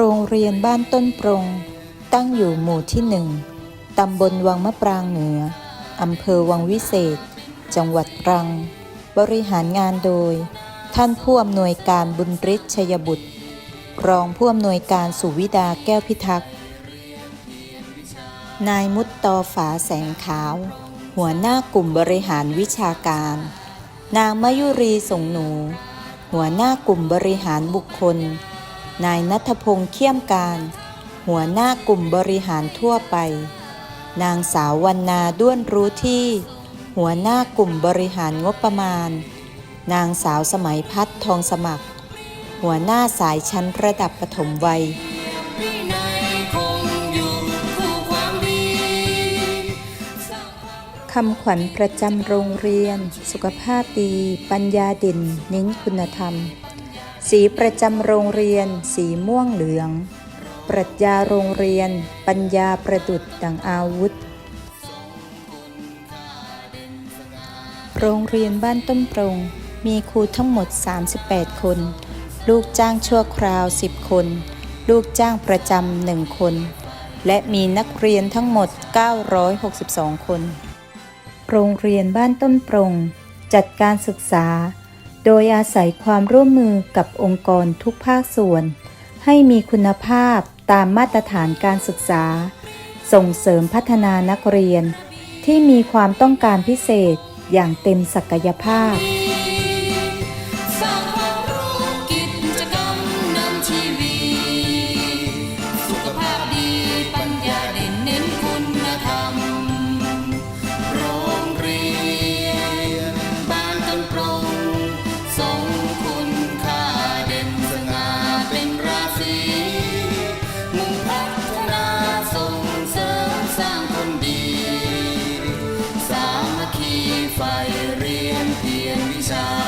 โรงเรียนบ้านต้นปรง ตั้งอยู่หมู่ที่หนึ่งตำบลวังมะปรางเหนือ อำเภอวังวิเศษ จังหวัดตรัง บริหารงานโดย ท่านผู้อำนวยการบุญฤทธิ์ชัยบุตร รองผู้อำนวยการสุวิดาแก้วพิทักษ์ นายมุตตอฝาแสงขาว หัวหน้ากลุ่มบริหารวิชาการ นางมยุรีสงหนู หัวหน้ากลุ่มบริหารบุคคล นายนัทพงษ์เขี้ยมการ หัวหน้ากลุ่มบริหารทั่วไป นางสาววรรณาด้วนรู้ที่ หัวหน้ากลุ่มบริหารงบประมาณ นางสาวสมัยพัฒน์ทองสมัคร หัวหน้าสายชั้นระดับปฐมวัยคำขวัญประจำโรงเรียน สุขภาพดี ปัญญาเด่นเน้นคุณธรรม สีประจำโรงเรียน สีม่วงเหลือง ปรัชญาโรงเรียน ปัญญาประดุดดังอาวุธ โรงเรียนบ้านต้นปรง มีครูทั้งหมด 38 คน ลูกจ้างชั่วคราว 10 คน ลูกจ้างประจำหนึ่งคน และมีนักเรียนทั้งหมด 962 คน โรงเรียนบ้านต้นปรง จัดการศึกษา โดยอาศัยความร่วมมือกับองค์กรทุกภาคส่วน ให้มีคุณภาพตามมาตรฐานการศึกษา ส่งเสริมพัฒนานักเรียน ที่มีความต้องการพิเศษอย่างเต็มศักยภาพ คนดี สามัคคีไฟเรียนเพียนวิชา